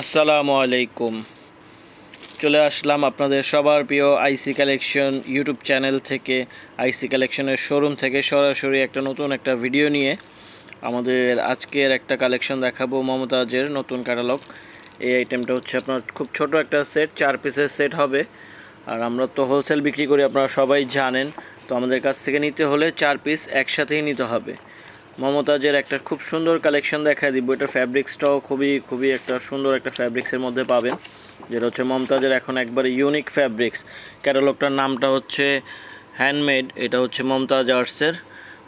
আসসালামু আলাইকুম। চলে আসলাম আপনাদের সবার প্রিয় আইসি কালেকশন ইউটিউব চ্যানেল থেকে। আইসি কালেকশনের শোরুম থেকে সরাসরি একটা নতুন একটা ভিডিও নিয়ে আমাদের আজকের একটা কালেকশন দেখাবো মমতাজের নতুন ক্যাটালগ এই আইটেমটা হচ্ছে আপনার খুব ছোট একটা সেট চার পিসের সেট হবে। আর আমরা তো হোলসেল বিক্রি করি, আপনারা সবাই জানেন। তো আমাদের কাছ থেকে নিতে হলে চার পিস একসাথেই নিতে হবে। মমতাজের একটা খুব সুন্দর কালেকশন দেখা দিব। এটা ফ্যাব্রিক্সটাও খুবই খুবই একটা সুন্দর একটা ফ্যাব্রিক্সের মধ্যে পাবেন। যেটা হচ্ছে মমতাজের এখন একবারে ইউনিক ফ্যাব্রিক্স ক্যাটালগটার নামটা হচ্ছে হ্যান্ডমেড এটা হচ্ছে মমতাজ আর্টসের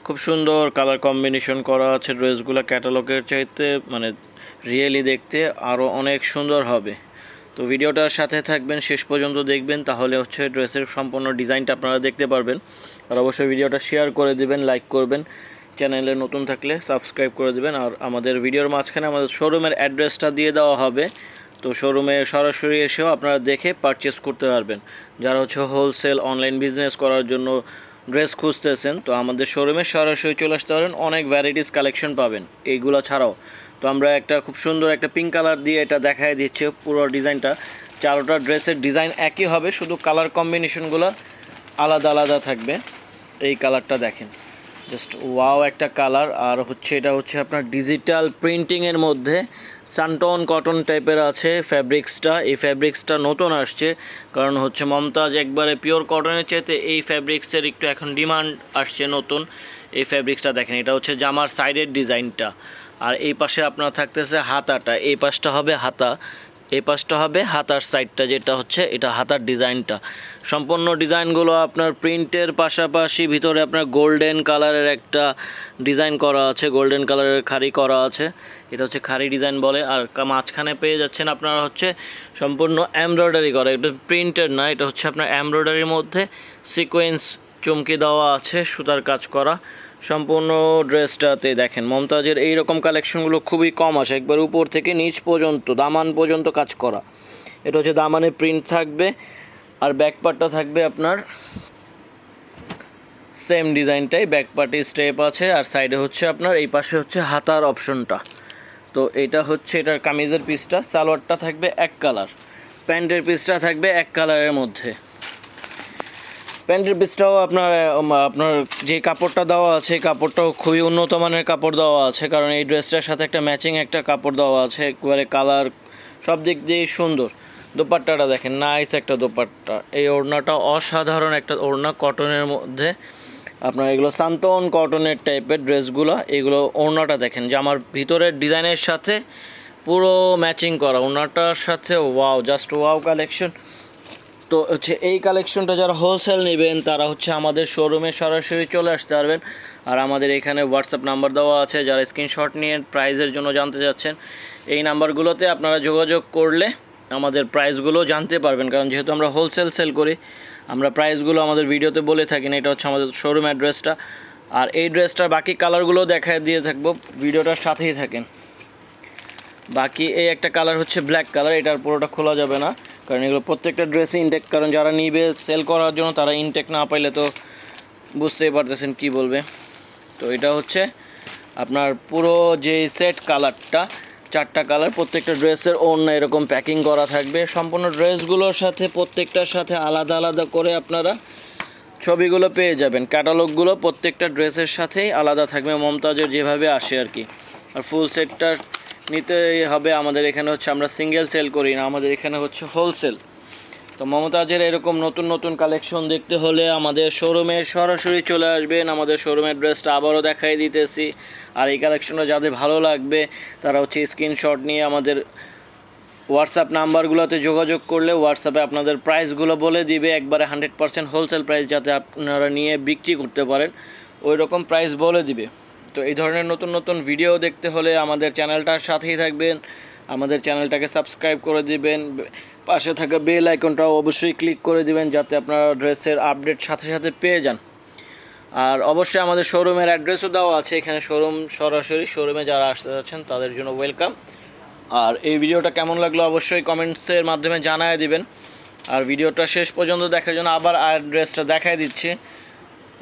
খুব সুন্দর কালার কম্বিনেশন করা আছে ড্রেসগুলো ক্যাটালগের চাইতে মানে রিয়েলি দেখতে আরও অনেক সুন্দর হবে। তো ভিডিওটার সাথে থাকবেন, শেষ পর্যন্ত দেখবেন, তাহলে হচ্ছে ড্রেসের সম্পূর্ণ ডিজাইনটা আপনারা দেখতে পারবেন। আর অবশ্যই ভিডিওটা শেয়ার করে দেবেন লাইক করবেন। চ্যানেলে নতুন থাকলে সাবস্ক্রাইব করে দেবেন আর আমাদের ভিডিওর মাঝখানে আমাদের শোরুমের অ্যাড্রেসটা দিয়ে দেওয়া হবে। তো শোরুমে সরাসরি এসেও আপনারা দেখে পারচেস করতে পারবেন। যারা হচ্ছে হোলসেল অনলাইন বিজনেস করার জন্য ড্রেস খুঁজতেছেন, তো আমাদের শোরুমে সরাসরি চলে আসতে পারেন। অনেক ভ্যারাইটিস কালেকশন পাবেন এইগুলো ছাড়াও। তো আমরা একটা খুব সুন্দর একটা পিঙ্ক কালার দিয়ে এটা দেখায় দিচ্ছে পুরো ডিজাইনটা। চারোটা ড্রেসের ডিজাইন একই হবে, শুধু কালার কম্বিনেশনগুলো আলাদা আলাদা থাকবে। এই কালারটা দেখেন। জাস্ট ওয়াও একটা কালার আর হচ্ছে এটা হচ্ছে আপনার ডিজিটাল প্রিন্টিংয়ের মধ্যে সানটন কটন টাইপের আছে ফ্যাব্রিক্সটা এই ফ্যাব্রিক্সটা নতুন আসছে, কারণ হচ্ছে মমতাজ একবারে পিওর কটনের চাইতে এই ফ্যাব্রিক্সের একটু এখন ডিমান্ড আসছে নতুন। এই ফ্যাব্রিক্সটা দেখেন, এটা হচ্ছে জামার সাইডের ডিজাইনটা আর এই পাশে আপনার থাকতেছে হাতাটা, এই পাশটা হবে হাতা। এই পাশটা হবে হাতার সাইডটা যেটা হচ্ছে এটা হাতার ডিজাইনটা। সম্পূর্ণ ডিজাইনগুলো আপনার প্রিন্টের পাশাপাশি ভিতরে আপনার গোল্ডেন কালারের একটা ডিজাইন করা আছে, গোল্ডেন কালারের খাড়ি করা আছে। এটা হচ্ছে খাড়ি ডিজাইন বলে, আর মাঝখানে পেয়ে যাচ্ছেন আপনারা হচ্ছে সম্পূর্ণ এমব্রয়ডারি করা। এটা প্রিন্টেড না, এটা হচ্ছে আপনার এমব্রয়ডারির মধ্যে সিকোয়েন্স চমকে দেওয়া আছে, সুতার কাজ করা। সম্পূর্ণ ড্রেসটাতে দেখেন, মমতাজের এই রকম কালেকশনগুলো খুবই কম আসে। একবার উপর থেকে নিচ পর্যন্ত, দামান পর্যন্ত কাজ করা। এটা হচ্ছে দামানে প্রিন্ট থাকবে, আর ব্যাক পার্টটা থাকবে আপনার সেম ডিজাইনটাই ব্যাক পার্টি স্টেপ আছে, আর সাইডে হচ্ছে আপনার, এই পাশে হচ্ছে হাতার অপশনটা তো এটা হচ্ছে এটার কামিজের পিসটা সালোয়ারটা থাকবে এক কালার প্যান্টের পিসটা থাকবে এক কালারের মধ্যে। প্যান্টের পিসটাও আপনার আপনার যে কাপড়টা দেওয়া আছে, এই কাপড়টাও খুবই উন্নত মানের কাপড় দেওয়া আছে, কারণ এই ড্রেসটার সাথে একটা ম্যাচিং একটা কাপড় দেওয়া আছে, একবারে কালার সব দিক দিয়েই সুন্দর। দোপাট্টাটা দেখেন নাইস একটা দোপাট্টা। এই ওড়নাটা অসাধারণ একটা ওড়না কটনের মধ্যে। আপনার এগুলো সান্তন কটনের টাইপের ড্রেসগুলো, এগুলো ওড়নাটা দেখেন, যে আমার ভিতরের ডিজাইনের সাথে পুরো ম্যাচিং করা। ওড়নাটার সাথে ওয়াও জাস্ট ওয়াও কালেকশন তো হচ্ছে এই কালেকশনটা যারা হোলসেল নেবেন, তারা হচ্ছে আমাদের শোরুমে সরাসরি চলে আসতে পারবেন। আর আমাদের এখানে হোয়াটসঅ্যাপ নাম্বার দেওয়া আছে, যারা স্ক্রিনশট নিয়ে প্রাইজের জন্য জানতে চাচ্ছেন, এই নাম্বারগুলোতে আপনারা যোগাযোগ করলে আমাদের প্রাইসগুলো জানতে পারবেন। কারণ যেহেতু আমরা হোলসেল সেল করি, আমরা প্রাইসগুলো আমাদের ভিডিওতে বলে থাকি না, এটা হচ্ছে আমাদের শোরুম অ্যাড্রেসটা আর এই ড্রেসটার বাকি কালারগুলো দেখায় দিয়ে থাকব, ভিডিওটার সাথেই থাকেন। বাকি এই একটা কালার হচ্ছে ব্ল্যাক কালার এটার পুরোটা খোলা যাবে না। কারণ এগুলো প্রত্যেকটা ড্রেসই ইনটেক কারণ যারা নিবে সেল করার জন্য তারা ইনটেক না পাইলে তো বুঝতেই পারতেছেন কি বলবে। তো এটা হচ্ছে আপনার পুরো যে সেট কালারটা চারটা কালার প্রত্যেকটা ড্রেসের অন্য এরকম প্যাকিং করা থাকবে। সম্পূর্ণ ড্রেসগুলোর সাথে প্রত্যেকটার সাথে আলাদা আলাদা করে আপনারা ছবিগুলো পেয়ে যাবেন। ক্যাটালগুলো প্রত্যেকটা ড্রেসের সাথেই আলাদা থাকবে, মমতাজের যেভাবে আসে আর কি। আর ফুল সেটটা নিতে হবে, আমাদের এখানে হচ্ছে আমরা সিঙ্গেল সেল করি না, আমাদের এখানে হচ্ছে হোলসেল তো মমতাজের এরকম নতুন নতুন কালেকশন দেখতে হলে আমাদের শোরুমে সরাসরি চলে আসবেন, আমাদের শোরুমের ড্রেসটা আবারও দেখাই দিতেছি। আর এই কালেকশনটা যাদের ভালো লাগবে, তারা হচ্ছে স্ক্রিনশট নিয়ে আমাদের হোয়াটসঅ্যাপ নাম্বারগুলোতে যোগাযোগ করলে হোয়াটসঅ্যাপে আপনাদের প্রাইসগুলো বলে দিবে, একবারে হান্ড্রেড পার্সেন্ট হোলসেল প্রাইস যাতে আপনারা নিয়ে বিক্রি করতে পারেন ওই রকম প্রাইস বলে দিবে। তো এই ধরনের নতুন নতুন ভিডিও দেখতে হলে আমাদের চ্যানেলটার সাথেই থাকবেন। আমাদের চ্যানেলটাকে সাবস্ক্রাইব করে দিবেন। পাশে থাকা বেল আইকনটাও অবশ্যই ক্লিক করে দিবেন যাতে আপনারা ড্রেসের আপডেট সাথে সাথে পেয়ে যান। আর অবশ্যই আমাদের শোরুমের অ্যাড্রেসও দেওয়া আছে। এখানে শোরুম সরাসরি শোরুমে যারা আসতে যাচ্ছেন, তাদের জন্য ওয়েলকাম আর এই ভিডিওটা কেমন লাগল অবশ্যই কমেন্টসের মাধ্যমে জানায় দিবেন। আর ভিডিওটা শেষ পর্যন্ত দেখার জন্য আবার আর ড্রেসটা দেখায় দিচ্ছি।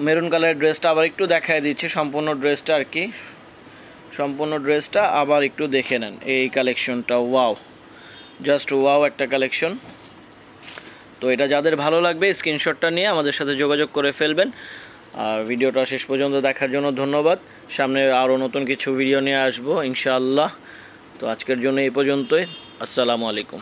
মেরুন কালারের ড্রেসটা আবার একটু দেখায় দিচ্ছি, সম্পূর্ণ ড্রেসটা আর কি। সম্পূর্ণ ড্রেসটা আবার একটু দেখে নেন, এই কালেকশনটা, ওয়াও। জাস্ট ওয়াও একটা কালেকশন। তো এটা যাদের ভালো লাগবে, স্ক্রিনশটটা নিয়ে আমাদের সাথে যোগাযোগ করে ফেলবেন। আর ভিডিওটা শেষ পর্যন্ত দেখার জন্য ধন্যবাদ। সামনে আরও নতুন কিছু ভিডিও নিয়ে আসব, ইনশাআল্লাহ। তো আজকের জন্য এই পর্যন্তই। আসসালামু আলাইকুম।